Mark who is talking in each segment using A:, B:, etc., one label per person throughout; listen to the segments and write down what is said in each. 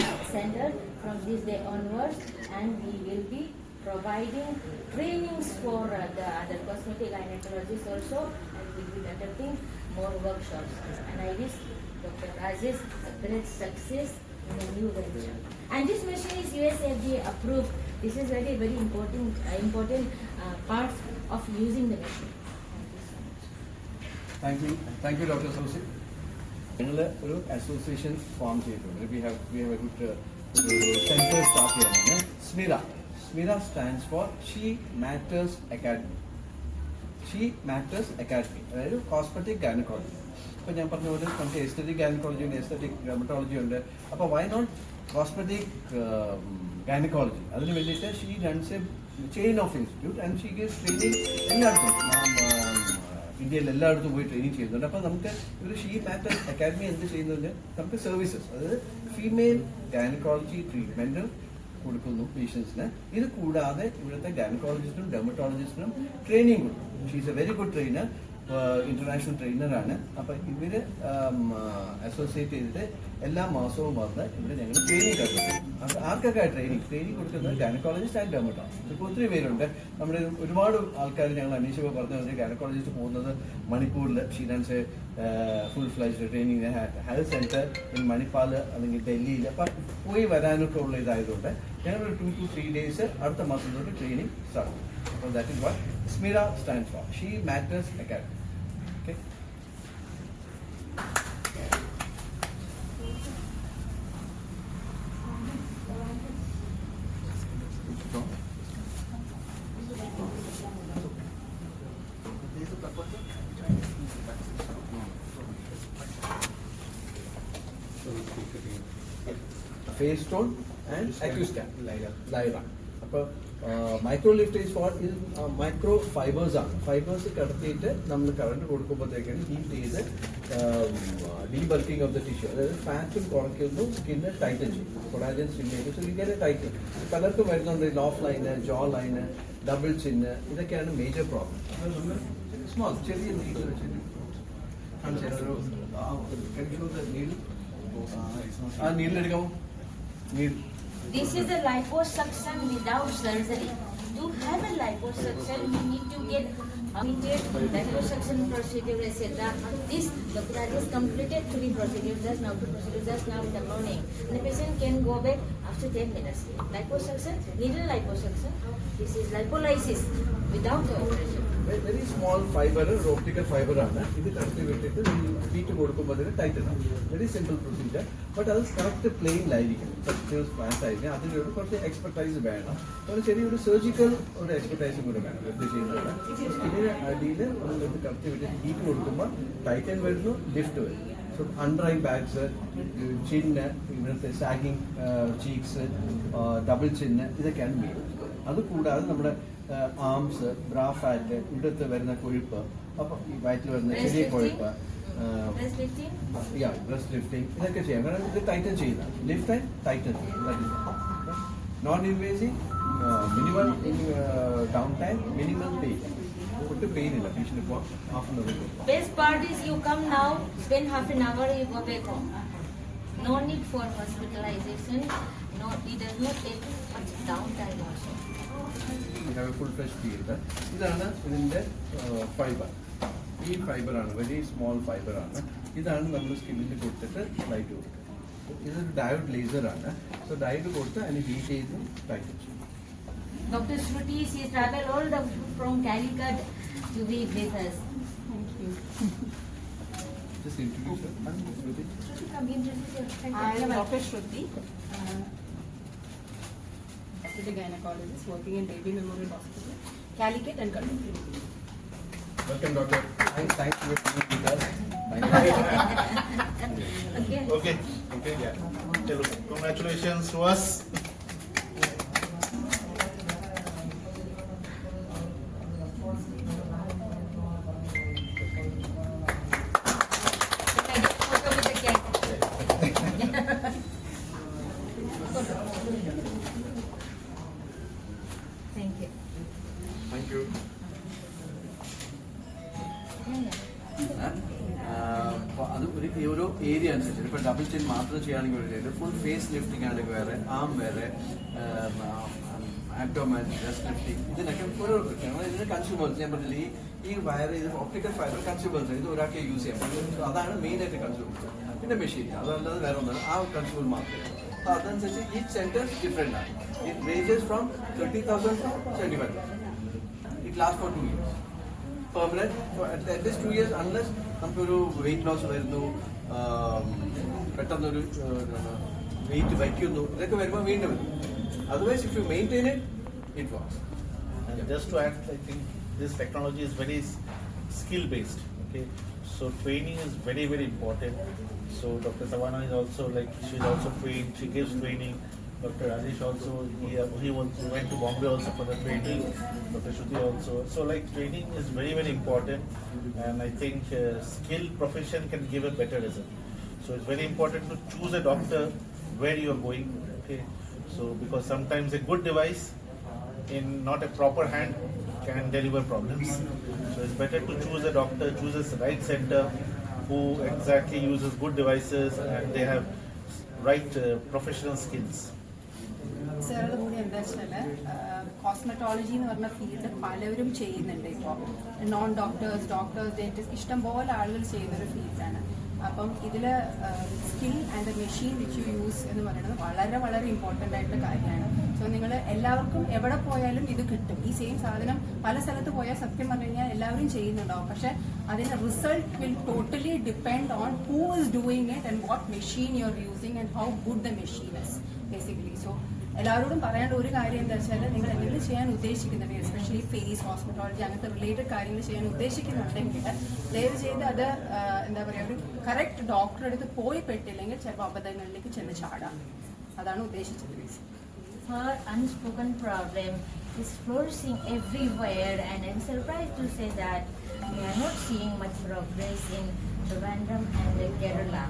A: Center from this day onwards and we will be providing trainings for uh, the other cosmetic gynecologists also and we will be conducting more workshops. And I wish Dr. Rajesh great success in the new venture. And this machine is USFDA approved. This is very, very important, uh, important uh, part of using the machine. Thank you.
B: Thank you, Dr. Sosi. ഞങ്ങൾ ഒരു association form ചെയ്തിട്ടുണ്ട്. We have we have a good centre start ചെയ്യാനാണ് Smira Smira stands for she matters academy she matters academy അതായത് cosmetic gynaecology അപ്പോൾ ഞാൻ പറഞ്ഞ പോലെ നമുക്ക് എസ്തറ്റിക് ഗൈനക്കോളജി ഉണ്ട് എസ്തറ്റിക് ഡെമറ്റോളജി ഉണ്ട്. അപ്പോൾ വൈ നോട്ട് കോസ്മെറ്റിക് ഗൈനക്കോളജി അതിന് വേണ്ടിയിട്ട് she runs a chain of institute and she gives training എല്ലായിടത്തും ഇന്ത്യയിൽ എല്ലായിടത്തും പോയി ട്രെയിനിങ് ചെയ്യുന്നുണ്ട്. അപ്പോൾ നമുക്ക് ഒരു ഷീ മാറ്റർ അക്കാദമി എന്ത് ചെയ്യുന്നുണ്ട്? നമുക്ക് സർവീസസ് അതായത് ഫീമെയിൽ ഗൈനക്കോളജി ട്രീറ്റ്മെന്റ് കൊടുക്കുന്നു പേഷ്യൻസിന് ഇത് കൂടാതെ ഇവിടുത്തെ ഗൈനക്കോളജിസ്റ്റിനും ഡെർമറ്റോളജിസ്റ്റിനും ട്രെയിനിങ് കൊടുക്കും she's a very good trainer international ട്രെയിനറാണ് അപ്പം ഇവർ അസോസിയേറ്റ് ചെയ്തിട്ട് എല്ലാ മാസവും വന്ന് ഇവിടെ ഞങ്ങൾ ട്രെയിനിങ് കൊടുക്കുന്നത് ആർക്കൊക്കെ ട്രെയിനിങ് ട്രെയിനിങ് കൊടുക്കുന്നത് ഗൈനക്കോളജിസ്റ്റ് ആൻഡ് ഡെർമറ്റോളജിസ്റ്റ് ഇപ്പോൾ ഒത്തിരി പേരുണ്ട്. നമ്മുടെ ഒരുപാട് ആൾക്കാർ ഞങ്ങൾ അന്വേഷിച്ചപ്പോൾ പറഞ്ഞു ഗൈനക്കോളജിസ്റ്റ് പോകുന്നത് മണിപ്പൂരിൽ ഷീനാൻസ് full flies training health centre in Manipal അല്ലെങ്കിൽ ഡൽഹിയിൽ അപ്പം പോയി വരാനൊക്കെ ഉള്ള ഇതായതുകൊണ്ട് ഞങ്ങൾ ടു ടു ത്രീ ഡേയ്സ് അടുത്ത മാസം തൊട്ട് ട്രെയിനിങ് സ്റ്റാർട്ട് ചെയ്യും അപ്പോൾ that is what Smira stand for She Matters Academy okay face stone and അക്യൂസ്റ്റാൻ ലൈറ അപ്പോൾ മൈക്രോ ലിഫ്റ്റ് ഫോർ ഇത് മൈക്രോ ഫൈബേഴ്സ് ആണ്. ഫൈബേഴ്സ് കടത്തിയിട്ട് നമ്മൾ കറണ്ട് കൊടുക്കുമ്പോഴത്തേക്കാണ് ഹീറ്റ് ചെയ്ത് ഡീബർക്കിംഗ് ഓഫ് ദ ടിഷ്യൂ അതായത് ഫാറ്റും കുറയ്ക്കുന്നു സ്കിന്ന് ടൈറ്റൻ ചെയ്യും. കൊളാജൻ സ്റ്റിമുലേറ്റ് സോ ഇങ്ങനെ ടൈറ്റൻ പലർക്കും വരുന്നുണ്ട് loaf line jaw line double chin ഇതൊക്കെയാണ് മേജർ പ്രോബ്ലം സ്മോൾ ചെറിയ നീഡിൽ വെച്ചിട്ട്. ഒരു ആ, നീളിലെടുക്കാമോ നീളിൽ നീഡിൽ ആ നീഡിലെടുക്കാമോ needle
A: This is a liposuction without surgery. To have a liposuction, we need to get immediate liposuction procedure, etc. This Dr. Rajesh completed three procedures just now, two procedures just now in the morning. And the patient can go back after 10 minutes. Liposuction, needle liposuction. This is lipolysis without operation.
B: Very small fibre ഒരു optical fibre ആണ്. ഇത് കടത്തി വിട്ടിട്ട് heat കൊടുക്കുമ്പോൾ അതിന് tighten ആണ് very simple procedure but അത് correct പ്ലെയിനിലായിരിക്കും സബ്സ്റ്റൻസ് പ്ലാന്റ് ആയിരിക്കും അതിനൊരു കുറച്ച് എക്സ്പെർട്ടൈസ് വേണം. ഒരു ചെറിയൊരു സർജിക്കൽ ഒരു എക്സ്പെർട്ടൈസും കൂടെ വേണം. എന്ത് ചെയ്യുന്നത് ഇതിന് അടിയിൽ നമ്മളിത് കടത്തി വിട്ടിട്ട് ഹീറ്റ് കൊടുക്കുമ്പോൾ ടൈറ്റൻ വരുന്നു ലിഫ്റ്റ് വരും സോ അണ്ടർ ബാഗ്സ് ചിന്ന് ഇവിടുത്തെ സാഗിങ് ചീക്സ് ഡബിൾ ചിന്ന് ഇതൊക്കെയാണ് മെയിൻ അതുകൂടാതെ നമ്മുടെ ആംസ് ബ്രാ ഫാറ്റ് ഇവിടുത്തെ വരുന്ന കൊഴുപ്പ് അപ്പം ഈ വയറ്റിൽ വരുന്ന
A: Breast
B: ചെറിയ
A: lifting?
B: കൊഴുപ്പ്
A: Breast lifting?
B: Yeah breast lifting ഇതൊക്കെ ചെയ്യാം കാരണം ഇത് ടൈറ്റൻ ചെയ്യുന്ന lift and tighten non invasive minimum down time minimum pain ഒട്ടും പെയിൻ ഇല്ല പേഷ്യൻ്റ് ഇപ്പോൾ half an hour
A: Best part is you come now, spend half an hour, you go back home. No need for hospitalization. No, it does not take much downtime also.
B: Full fresh field ഇതാണ് ഇതിൻ്റെ fibre ഈ ഫൈബറാണ് very small ഫൈബറാണ് ഇതാണ് നമ്മൾ സ്കിന്നിൽ കൊടുത്തിട്ട് light കൊടുക്കുക ഇതൊരു diode ലേസറാണ് so diode കൊടുത്ത് അതിന് ഹീറ്റ് ചെയ്ത് ലൈറ്റ് ചെയ്യും
A: Dr. Shruti, she traveled all the from Calicut to be with us.
B: Just introduce her. I'm Shruti.
A: Shruti, come introduce yourself.
C: I am Dr. Shruti, uh, aesthetic gynecologist working in Baby Memorial Hospital, Calicut and Kaduna.
B: Welcome, doctor. Thanks, thanks for being with us. Thank you.
A: Okay.
D: Okay, okay, yeah. congratulations to us.
B: Double മാത്രം ചെയ്യുകയാണെങ്കിൽ ഒരു full face lifting ആണെങ്കിൽ വേറെ ആം വേറെ ആക്ടോമാൻ just lifting ഇതിനൊക്കെ ഞങ്ങൾ ഇതിന് consumers ഞാൻ പറഞ്ഞില്ല ഈ ഈ വയർ ഇത് ഒപ്റ്റിക്കൽ ഫൈബർ കൺസ്യൂമേഴ്സ് ഇത് ഒരാൾക്ക് യൂസ് ചെയ്യാം അതാണ് മെയിൻ ആയിട്ട് കൺസ്യൂമേഴ്സ് പിന്നെ മെഷീൻ അതല്ലാതെ വേറെ ഒന്നാണ് ആ കൺസ്യൂമർ മാത്രമേ അപ്പോൾ അതനുസരിച്ച് ഈ സെന്റർ ഡിഫറെന്റ് ആണ്. It ranges from thirty thousand to twenty five it last for two years permanent at least two years unless നമുക്കൊരു വെയിറ്റ് ലോസ് വരുന്നു. പെട്ടെന്നൊരു വെയിറ്റ് വയ്ക്കുന്നു ഇതൊക്കെ വരുമ്പോൾ വീണ്ടും വരും otherwise if you maintain it it was
D: And just to add, I think this technology is very skill based. Okay, so training is very very important. So Dr. Savana is also like she's also trained. She gives training. Dr. Alish also he he went to Bombay also for the training. Dr. Shruti also. So like training is very very important, and I think uh, skill profession can give a better result. So it's very important to choose a doctor where you are going. Okay, so because sometimes a good device in not a proper hand can deliver problems. So it's better to choose a doctor, choose a right center who exactly uses good devices and they have right uh, professional skills.
C: സാറുടെ കൂടി എന്താ വെച്ചാൽ cosmetology എന്ന് പറഞ്ഞ field പലരും ചെയ്യുന്നുണ്ട് ഇപ്പോൾ non doctors doctors dentist ഇഷ്ടം പോലെ ആളുകൾ ചെയ്യുന്ന ഒരു ഫീൽഡാണ് അപ്പം ഇതിൽ skill and the machine which you use എന്ന് പറയുന്നത് വളരെ വളരെ ഇമ്പോർട്ടന്റ് ആയിട്ടുള്ള കാര്യമാണ്. സോ നിങ്ങൾ എല്ലാവർക്കും എവിടെ പോയാലും ഇത് കിട്ടും. ഈ സെയിം സാധനം പല സ്ഥലത്ത് പോയാൽ സത്യം പറഞ്ഞു കഴിഞ്ഞാൽ എല്ലാവരും ചെയ്യുന്നുണ്ടാവും. പക്ഷെ അതിന്റെ result will totally depend on who is doing it and what machine you are using and how good the machine is basically so എല്ലാവരോടും പറയേണ്ട ഒരു കാര്യം എന്താ വെച്ചാൽ നിങ്ങൾ എന്തെങ്കിലും ചെയ്യാൻ ഉദ്ദേശിക്കുന്നുണ്ട് എസ്പെഷ്യലി ഫേസ് ഹോസ്പിറ്റോളജി അങ്ങനത്തെ റിലേറ്റഡ് കാര്യങ്ങൾ ചെയ്യാൻ ഉദ്ദേശിക്കുന്നുണ്ടെങ്കിൽ ദയവ് ചെയ്ത് അത് എന്താ പറയുക ഒരു കറക്റ്റ് ഡോക്ടറെ അടുത്ത് പോയി പെട്ടില്ലെങ്കിൽ ചിലപ്പോൾ അബദ്ധങ്ങളിലേക്ക് ചെന്ന് ചാടാം അതാണ് ഉദ്ദേശിച്ചത്
A: Her is flourishing everywhere, and I'm surprised to say that we are not seeing much progress in Trivandrum and Kerala.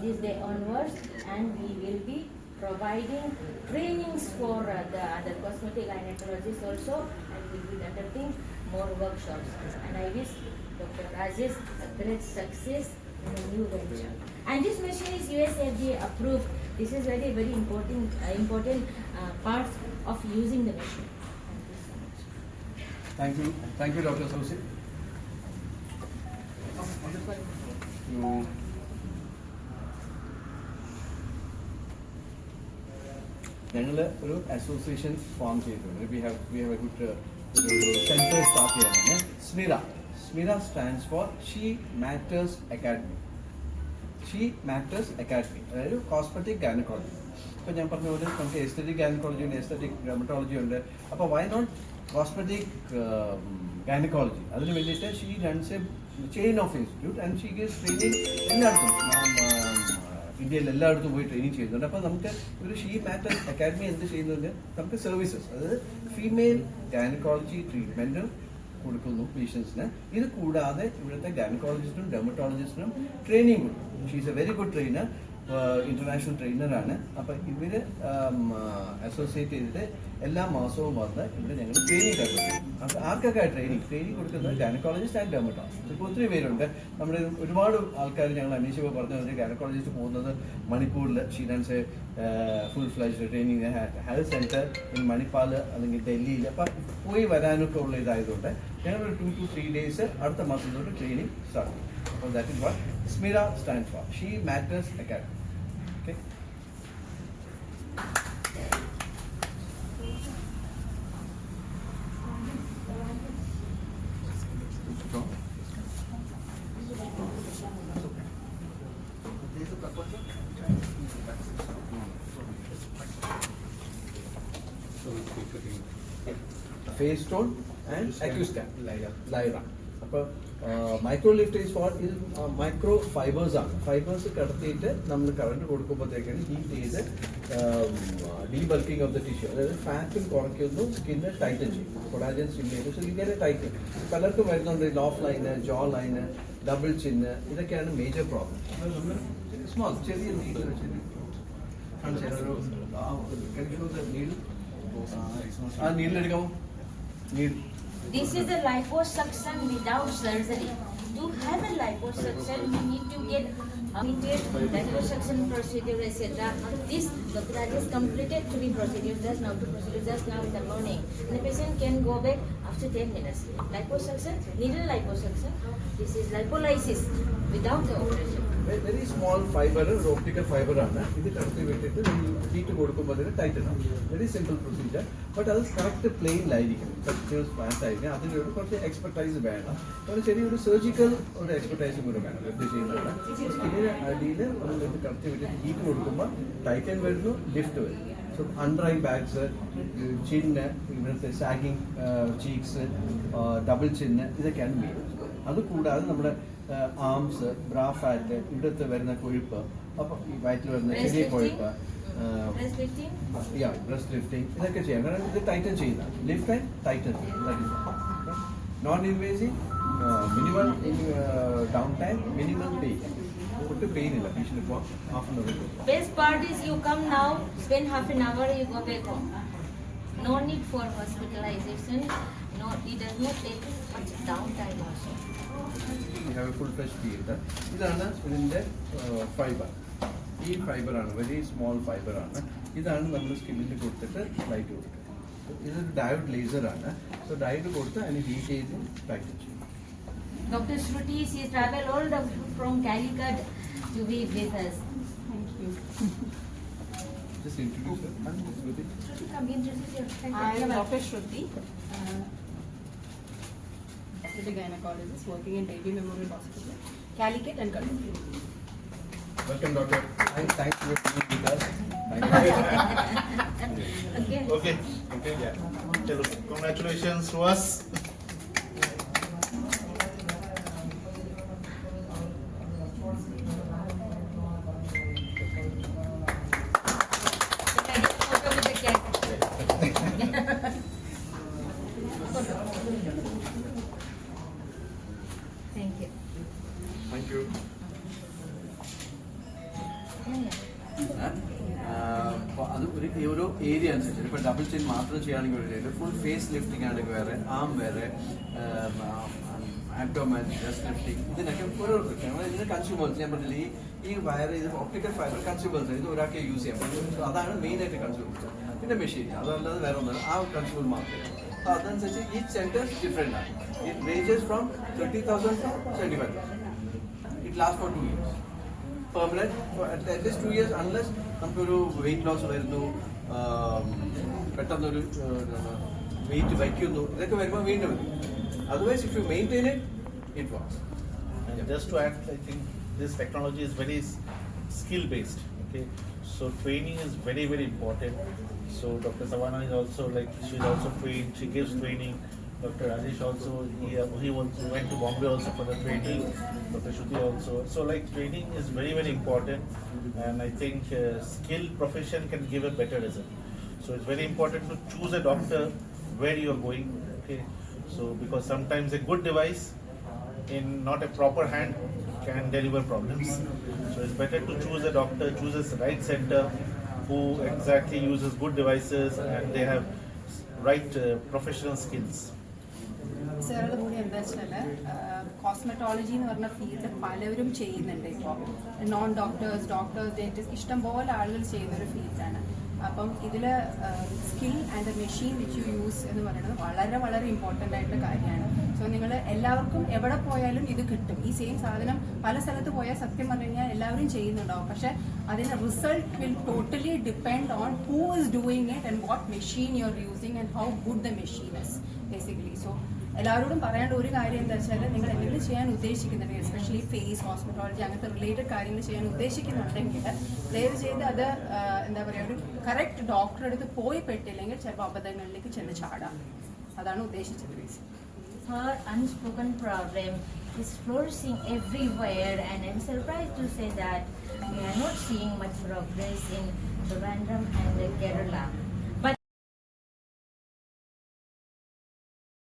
A: this day onwards and we will be providing trainings for uh, the other cosmetic gynecologists also and we will be conducting more workshops. And I wish Dr. Rajesh a great success in the new venture. And this machine is USFDA approved. This is very, very important, uh, important uh, part of using the machine. Thank you.
B: Thank you, Dr. Sosi. ഞങ്ങൾ ഒരു association form ചെയ്തിട്ടുണ്ട് we have we have a good ഒരു centre start ചെയ്യാനാണ് Smira Smira stands for She Matters Academy She Matters Academy അതായത് cosmetic gynaecology ഇപ്പം ഞാൻ പറഞ്ഞ പോലെ നമുക്ക് എസ്തറ്റിക് ഗൈനക്കോളജി ഉണ്ട് എസ്തറ്റിക് ഡെർമറ്റോളജി ഉണ്ട് അപ്പോൾ വൈ നോട്ട് കോസ്മെറ്റിക് ഗൈനക്കോളജി അതിന് വേണ്ടിയിട്ട് she runs a chain of institute and she gives training എല്ലായിടത്തും ഇന്ത്യയിൽ എല്ലായിടത്തും പോയി ട്രെയിനിങ് ചെയ്യുന്നുണ്ട്. അപ്പോൾ നമുക്ക് ഒരു ഷീ മാറ്റർ അക്കാദമി എന്ത് ചെയ്യുന്നുണ്ട്? നമുക്ക് സർവീസസ് അതായത് ഫീമെയിൽ ഗൈനക്കോളജി ട്രീറ്റ്മെന്റും കൊടുക്കുന്നു പേഷ്യൻസിന് ഇത് കൂടാതെ ഇവിടുത്തെ ഗൈനക്കോളജിസ്റ്റിനും ഡെർമറ്റോളജിസ്റ്റിനും ട്രെയിനിങ് കൊടുക്കും she's a very good trainer international ട്രെയിനറാണ് അപ്പൊ ഇവർ അസോസിയേറ്റ് ചെയ്തിട്ട് എല്ലാ മാസവും വന്ന് ഇവിടെ ഞങ്ങൾ ട്രെയിനിങ് തരുന്നുണ്ട് അപ്പൊ ആർക്കൊക്കെ ട്രെയിനിങ് ട്രെയിനിങ് കൊടുക്കുന്നത് ഗൈനക്കോളജിസ്റ്റ് ആൻഡ് ഡെർമറ്റോളജിസ്റ്റ് ഇപ്പോൾ ഒത്തിരി പേരുണ്ട്. നമ്മുടെ ഒരുപാട് ആൾക്കാർ ഞങ്ങൾ അന്വേഷിച്ചപ്പോൾ പറഞ്ഞു ഗൈനക്കോളജിസ്റ്റ് പോകുന്നത് മണിപ്പൂരിൽ ഷീനാൻസ് full flash training health centre in Manipal അല്ലെങ്കിൽ ഡൽഹിയിൽ. അപ്പം പോയി വരാനൊക്കെ ഉള്ള ഇതായതുകൊണ്ട് ഞങ്ങൾ ടു ടു ത്രീ ഡേയ്സ് അടുത്ത മാസം തൊട്ട് ട്രെയിനിങ് സ്റ്റാർട്ട് അപ്പോൾ that is what സ്മിര stand for she matters academy Face stone and acoustic lyra. lyra. അപ്പോൾ മൈക്രോ ലിഫ്റ്റ് ഈസ് ഫോർ ഇത് മൈക്രോ ഫൈബേഴ്സ് ആണ്. ഫൈബേഴ്സ് കിടത്തിയിട്ട് നമ്മൾ കറണ്ട് കൊടുക്കുമ്പോഴത്തേക്കാണ് ഹീറ്റ് ചെയ്ത് ഡീബൾക്കിംഗ് ഓഫ് ദ ടിഷ്യൂ അതായത് ഫാറ്റും കുറയ്ക്കുന്നു സ്കിന്ന് ടൈറ്റൻ ചെയ്യും. കൊളാജൻ ചെയ്യുന്നു സോ ഇങ്ങനെ ടൈറ്റൻ പലർക്കും വരുന്നുണ്ട് loaf line jaw line double chin ഇതൊക്കെയാണ് മേജർ പ്രോബ്ലം സ്മോൾ ചെറിയ നീഡിൽ വെച്ച് നീഡിൽ ആ നീഡിലെടുക്കാമോ need
A: This is a liposuction without surgery. To have a liposuction, you need to get immediate liposuction procedure, etc. This Dr. Rajesh completed three procedures just now, two procedures just now in the morning. And the patient can go back after 10 minutes. Liposuction, needle liposuction. This is lipolysis without the operation.
B: Very small fibre optical fibre ആണ്. ഇത് കടത്തി വിട്ടിട്ട് heat കൊടുക്കുമ്പോൾ അതിന് tighten ആവും very simple procedure but അത് correct പ്ലെയിനിലായിരിക്കും correct flat ആയിരിക്കും അതിനൊരു കുറച്ച് എക്സ്പെർട്ടൈസ് വേണം. ഒരു ചെറിയൊരു സർജിക്കൽ ഒരു എക്സ്പെർട്ടൈസും കൂടെ വേണം. എന്ത് ചെയ്യുന്നത് സ്കിന്നിന് അടിയിൽ നമ്മൾ ഇത് കടത്തി വിട്ടിട്ട് ഹീറ്റ് കൊടുക്കുമ്പോൾ ടൈറ്റൻ വരുന്നു ലിഫ്റ്റ് വരുന്നു. അൺഡ്രൈ ബാഗ്സ് ചിന്ന് ഇവിടുത്തെ സാഗിങ് ചീക്സ് ഡബിൾ ചിന്ന് ഇതൊക്കെയാണ് മെയിൻ അതുകൂടാതെ നമ്മുടെ ആംസ് ബ്രാ ഫാറ്റ് ഇവിടുത്തെ വരുന്ന കൊഴുപ്പ് അപ്പം ഈ വയറ്റിൽ വരുന്ന
A: Breast
B: ചെറിയ
A: lifting?
B: കൊഴുപ്പ്
A: Breast lifting?
B: ബ്രസ്റ്റ് ലിഫ്റ്റിംഗ് ഇതൊക്കെ ചെയ്യാം കാരണം ഇത് ടൈറ്റൻ ചെയ്യുന്ന lift and tighten non invasive minimum down time minimum pain ഒട്ടും പെയിൻ ഇല്ല പേഷ്യൻ്റ് ഇപ്പോൾ half an hour
A: Best part is you come now, spend half an hour, you go back home. No need for hospitalization. No, it does not take much downtime also.
B: Have full fresh field ഇതാണ് ഇതിൻ്റെ fibre ഈ ഫൈബറാണ് very small ഫൈബറാണ് ഇതാണ് നമ്മൾ സ്കിന്നിൽ കൊടുത്തിട്ട് light കൊടുക്കുന്നത് ഇതൊരു diode ലേസറാണ് so diode കൊടുത്ത് അതിന് ഹീറ്റ് ചെയ്ത് പാക്ക് ചെയ്യും
A: Dr. Shruti, she traveled all the from Calicut to be with us.
C: Thank you.
B: Just introduce
A: Shruti, come introduce yourself.
C: I am Dr. Shruti, uh, Obstetric Gynecologist working in Baby Memorial Hospital, Calicut and Cuddalore.
B: Welcome, doctor. Thanks, thanks for being with us.
A: Okay.
D: Okay. Okay. Yeah. Congratulations to us.
B: Chain മാത്രം ചെയ്യുകയാണെങ്കിൽ ഒരു full face lifting ആണെങ്കിൽ വേറെ ആം വേറെ ആബ്ഡോമൻ breast lifting ഇതിനൊക്കെ ഓരോ ഇതിന് consumers ഞാൻ പറഞ്ഞില്ല ഈ ഈ വയർ ഇത് ഓപ്റ്റിക്കൽ ഫൈബർ കൺസ്യൂമേഴ്സ് ഇത് ഒരാൾക്ക് യൂസ് ചെയ്യാൻ പറ്റും അതാണ് മെയിൻ ആയിട്ട് കൺസ്യൂമേഴ്സ് പിന്നെ മെഷീൻ അതല്ലാതെ വേറെ ഒന്നും ആ കൺസ്യൂമർ മാത്രമേ അപ്പോൾ അതനുസരിച്ച് ഈ സെന്റേഴ്സ് ഡിഫറെന്റ് ആണ്. It ranges from thirty thousand to seventy five thousand it last for two years permanent at least two years unless നമുക്കൊരു വെയിറ്റ് ലോസ് വരുന്നു പെട്ടെന്നൊരു വെയിറ്റ് വയ്ക്കുന്നു ഇതൊക്കെ വരുമ്പോൾ വീണ്ടും വരും otherwise if you maintain it it works
D: And just to add, I think this technology is very skill based. Okay, so training is very very important. So Dr. Savana is also like she's also trained. She gives training. Dr. Rajesh also he uh, he went to Bombay also for the training. Dr. Shruti also. So like training is very very important, and I think uh, skilled profession can give a better result. So it's very important to choose a doctor where you are going. Okay, so because sometimes a good device in not a proper hand can deliver problems. So it's better to choose a doctor, chooses the right center who exactly uses good devices and they have right uh, professional skills.
C: സാറത് കൂടി എന്താ വെച്ചാൽ cosmetology എന്ന് പറഞ്ഞ field പലരും ചെയ്യുന്നുണ്ട് ഇപ്പോൾ non doctors doctors ഡേറ്റേഴ്സ് ഇഷ്ടംപോലെ ആളുകൾ ചെയ്യുന്ന ഒരു ഫീൽഡാണ് അപ്പം ഇതിൽ skill and machine which you use എന്ന് പറയുന്നത് വളരെ വളരെ ഇമ്പോർട്ടന്റ് ആയിട്ടുള്ള കാര്യമാണ്. സോ നിങ്ങൾ എല്ലാവർക്കും എവിടെ പോയാലും ഇത് കിട്ടും. ഈ സെയിം സാധനം പല സ്ഥലത്ത് പോയാൽ സത്യം പറഞ്ഞു കഴിഞ്ഞാൽ എല്ലാവരും ചെയ്യുന്നുണ്ടാവും. പക്ഷെ അതിന് result will totally depend on who is doing it and what machine you are using and how good the machine is basically so എല്ലാവരോടും പറയേണ്ട ഒരു കാര്യം എന്താ വെച്ചാൽ നിങ്ങൾ എന്തെങ്കിലും ചെയ്യാൻ ഉദ്ദേശിക്കുന്നുണ്ടെങ്കിൽ എസ്പെഷ്യലി ഫേസ് ഹോസ്പിറ്റോളജി അങ്ങനത്തെ റിലേറ്റഡ് കാര്യങ്ങൾ ചെയ്യാൻ ഉദ്ദേശിക്കുന്നുണ്ടെങ്കിൽ ദയവ് ചെയ്ത് അത് എന്താ പറയുക ഒരു കറക്റ്റ് ഡോക്ടറെ അടുത്ത് പോയി പെട്ടില്ലെങ്കിൽ ചിലപ്പോൾ അബദ്ധങ്ങളിലേക്ക് ചെന്ന് ചാടാം അതാണ് ഉദ്ദേശിച്ചത് basically
A: Her problem is flourishing everywhere, and I'm surprised to say that we are not seeing much progress in Trivandrum and Kerala.